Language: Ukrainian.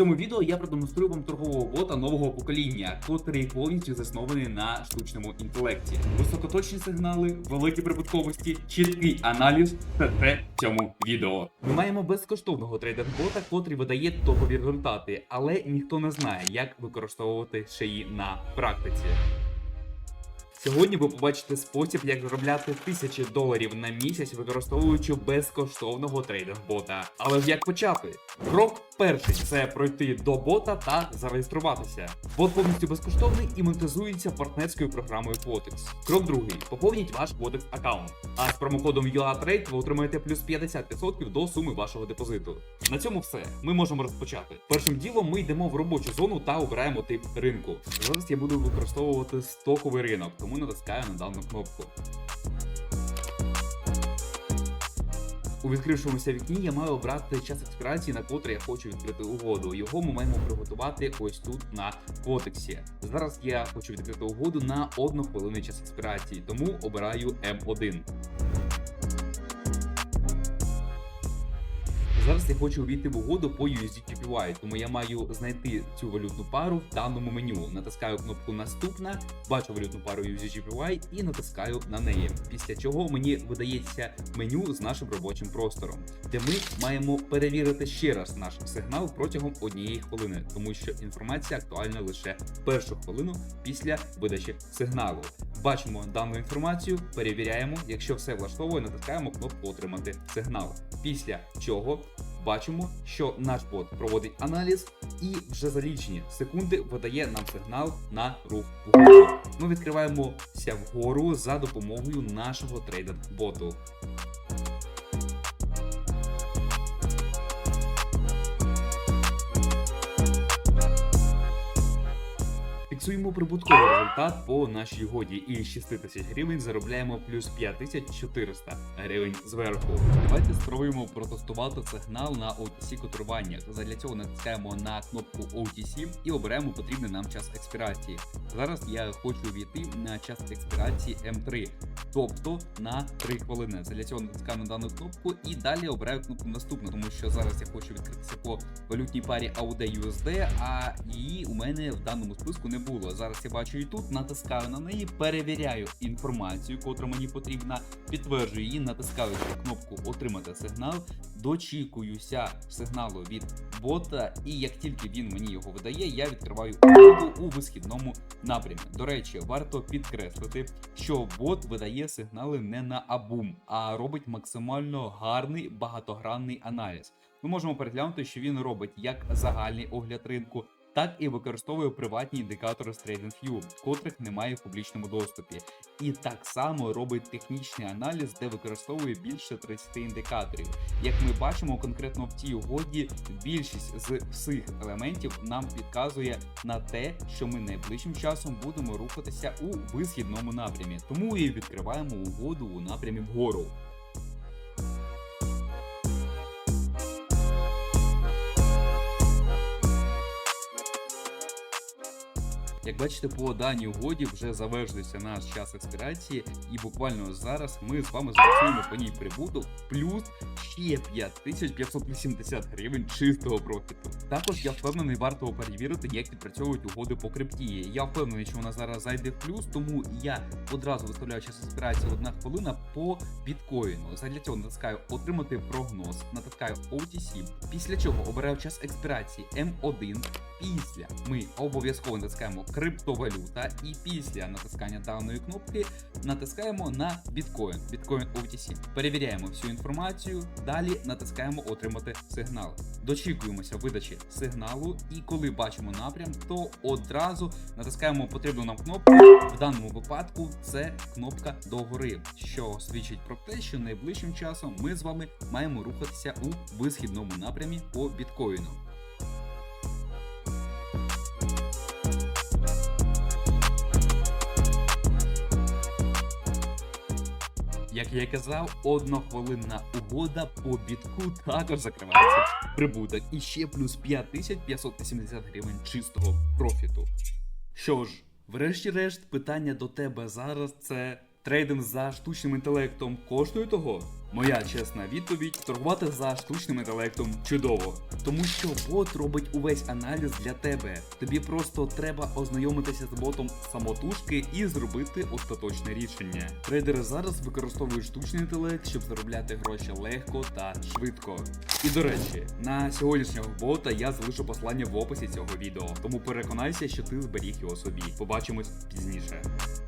цьому відео я продемонструю вам торгового бота нового покоління, котрий повністю заснований на штучному інтелекті. Високоточні сигнали, великі прибутковості, чіткий аналіз це те в цьому відео. Ми маємо безкоштовного трейдинг-бота, котрий видає топові результати, але ніхто не знає, як використовувати шиї на практиці. Сьогодні ви побачите спосіб, як заробляти тисячі доларів на місяць, використовуючи безкоштовного трейдинг-бота. Але ж як почати? Крок перший це пройти до бота та зареєструватися. Бот повністю безкоштовний і монетизується партнерською програмою Potex. Крок другий поповніть ваш Potex аккаунт. А з промокодом UATRADE ви отримаєте плюс 50% до суми вашого депозиту. На цьому все. Ми можемо розпочати. Першим ділом ми йдемо в робочу зону та обираємо тип ринку. Зараз я буду використовувати стоковий ринок, тому натискаю на дану кнопку. У відкрившомуся вікні я маю обрати час експірації, на котрий я хочу відкрити угоду. Його ми маємо приготувати ось тут на Котексі. Зараз я хочу відкрити угоду на одну хвилину час експірації, тому обираю М1. Зараз я хочу увійти в угоду по USDTPY, тому я маю знайти цю валютну пару в даному меню. Натискаю кнопку Наступна, бачу валютну пару USDTPY і натискаю на неї. Після чого мені видається меню з нашим робочим простором, де ми маємо перевірити ще раз наш сигнал протягом однієї хвилини, тому що інформація актуальна лише першу хвилину після видачі сигналу. Бачимо дану інформацію, перевіряємо. Якщо все влаштовує, натискаємо кнопку Отримати сигнал. Після чого бачимо, що наш бот проводить аналіз і вже за лічені секунди видає нам сигнал на рух вгору. Ми відкриваємося вгору за допомогою нашого трейдинг-боту. Фіксуємо прибутковий результат по нашій угоді і 6 тисяч гривень заробляємо плюс 5400 гривень зверху. Давайте спробуємо протестувати сигнал на OTC котируваннях. Задля цього натискаємо на кнопку OTC і обираємо потрібний нам час експірації. Зараз я хочу війти на час експірації М3, тобто на 3 хвилини. Задля цього натискаю на дану кнопку і далі обираю кнопку наступну, тому що зараз я хочу відкритися по валютній парі AUD USD, а її у мене в даному списку не було. Зараз я бачу і тут, натискаю на неї, перевіряю інформацію, котра мені потрібна, підтверджую її, натискаючи кнопку Отримати сигнал, дочікуюся сигналу від бота, і як тільки він мені його видає, я відкриваю у висхідному напрямі. До речі, варто підкреслити, що бот видає сигнали не на абум, а робить максимально гарний багатогранний аналіз. Ми можемо переглянути, що він робить як загальний огляд ринку, так і використовує приватні індикатори з TradingView, котрих немає в публічному доступі. І так само робить технічний аналіз, де використовує більше 30 індикаторів. Як ми бачимо, конкретно в цій угоді більшість з всіх елементів нам підказує на те, що ми найближчим часом будемо рухатися у висхідному напрямі. Тому і відкриваємо угоду у напрямі вгору. Як бачите, по даній угоді вже завершується наш час експірації, і буквально зараз ми з вами запрацюємо по ній прибуток плюс ще 5580 гривень чистого профіту. Також я впевнений, варто перевірити, як відпрацьовують угоди по крипті. Я впевнений, що вона зараз зайде в плюс, тому я одразу виставляю час експірації одна хвилина по біткоїну. Задля цього натискаю отримати прогноз, натискаю OTC, після чого обираю час експірації M1. Після ми обов'язково натискаємо криптовалюта, і після натискання даної кнопки натискаємо на біткоін, біткоін OTC. Перевіряємо всю інформацію. Далі натискаємо отримати сигнал. Дочікуємося видачі сигналу, і коли бачимо напрям, то одразу натискаємо потрібну нам кнопку. В даному випадку це кнопка догори, що свідчить про те, що найближчим часом ми з вами маємо рухатися у висхідному напрямі по біткоїну. Як я казав, однохвилинна угода по бітку також закривається прибуток. І ще плюс 5580 гривень чистого профіту. Що ж, врешті-решт, питання до тебе зараз це Трейдинг за штучним інтелектом коштує того? Моя чесна відповідь: торгувати за штучним інтелектом чудово, тому що бот робить увесь аналіз для тебе. Тобі просто треба ознайомитися з ботом самотужки і зробити остаточне рішення. Трейдери зараз використовують штучний інтелект, щоб заробляти гроші легко та швидко. І до речі, на сьогоднішнього бота я залишу послання в описі цього відео, тому переконайся, що ти зберіг його собі. Побачимось пізніше.